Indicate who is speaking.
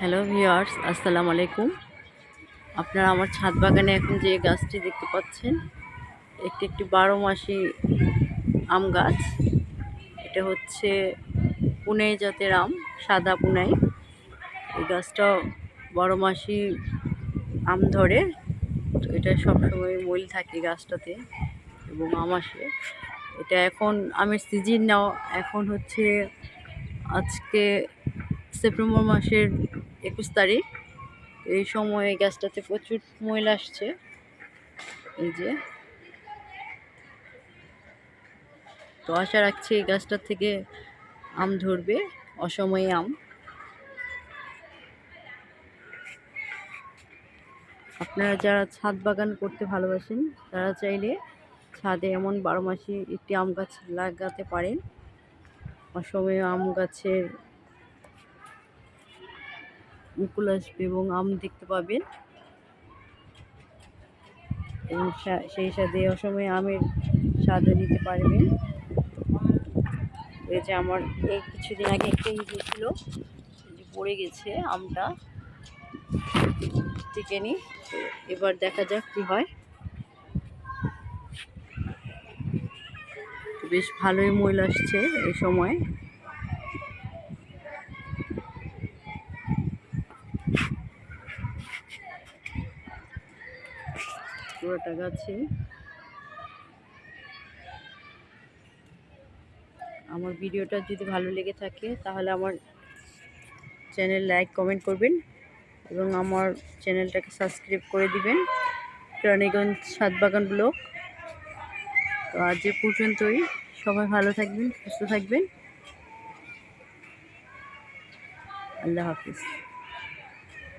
Speaker 1: Hello viewers আসসালামু আলাইকুম। আপনারা আমার ছাদ বাগানে এখন যে গাছটি দেখতে পাচ্ছেন একটি একটি বারো মাসি আম গাছ। এটা হচ্ছে পুনে জাতের আম, সাদা পুনাই। এই গাছটা বারো মাসি আম ধরে। তো এটা সবসময় মইল থাকে গাছটাতে এবং আম আসে। এটা এখন আমের সিজন নাও এখন হচ্ছে আজকে সেপ্টেম্বর মাসের একুশ তারিখ। এই সময় গ্যাসটাতে প্রচুর ময়লা আসছে। এই যে। তো আশা রাখছি এই গাছটার থেকে আম ধরবে, অসময়ে আম। আপনারা যারা ছাদ বাগান করতে ভালোবাসেন, তারা চাইলে ছাদে এমন বারো মাসি একটি আম গাছ লাগাতে পারেন। অসময়ে আম গাছের মুকুল আসবে এবং আম দেখতে পাবেন। এবং সেই সাথে অসময়ে আমের স্বাদও নিতে পারবেন। এই যে আমার, এই কিছুদিন আগে একটা গিয়েছিল যে পড়ে গেছে আমটা। চিকেনি এবার দেখা যাক কি হয়। বেশ ভালোই ময়লা আসছে এই সময়। পুরোটা গাছে। আমার ভিডিওটা যদি ভালো লেগে থাকে, তাহলে আমার চ্যানেল লাইক, কমেন্ট করবেন এবং আমার চ্যানেলটাকে সাবস্ক্রাইব করে দিবেন। রানীগঞ্জ সাতবাগান ব্লক। তো আজ এ পর্যন্তই। সবাই ভালো থাকবেন, সুস্থ থাকবেন। আল্লাহ হাফিজ।